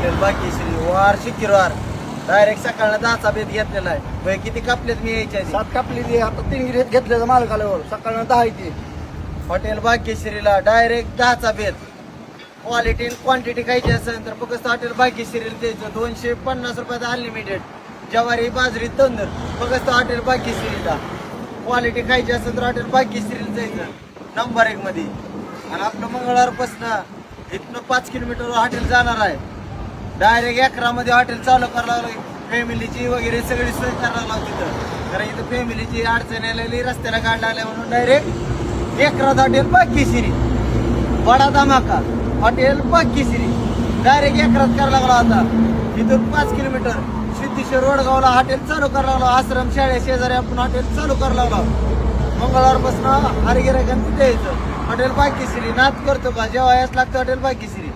Hotel बाकीश्री वार शुक्रवार direct सकाळला दहाचा बेत घेतलेला आहे. किती कापलेत मी यायच्या आधी? सात कापली ती आता तीन गिरे घेतले मालक आल्यावर सकाळनं दहा येते हॉटेल भाग्यश्रीला डायरेक्ट दहाचा बेत. क्वालिटी आणि क्वांटिटी खायची असेल तर फक्त हॉटेल भाग्यश्रीला द्यायचं. दोनशे पन्नास रुपयाचा अनलिमिटेड ज्वारी बाजरी तंदूर. फक्त हॉटेल भाग्यश्रीला. क्वालिटी खायची असेल तर हॉटेल भाग्यश्रीला जायचं नंबर एक मध्ये. आणि आपलं मंगळवारपासून इथनं पाच किलोमीटर हॉटेल जाणार आहे. डायरेक्ट एकरामध्ये हॉटेल चालू करायला लागलं फॅमिलीची वगैरे सगळी सोय करायला लागली तिथं कारण इथं फॅमिलीची अडचण आलेली रस्त्याला गाड लागल्या म्हणून डायरेक्ट एकरात हॉटेल भाग्यश्री बडा धमाका. हॉटेल भाग्यश्री डायरेक्ट एकरात करायला लागला आता. इथून पाच किलोमीटर. सिद्धेश्वर रोडगावला हॉटेल चालू करायला लागलो. आश्रम शाळे शेजारी आपण हॉटेल चालू करायला लागलो. मंगळवारपासून हरिगिरा गणपती यायचं. हॉटेल भाग्यश्री नाच करतो का? जेव्हा याच लागतं हॉटेल भाग्यश्री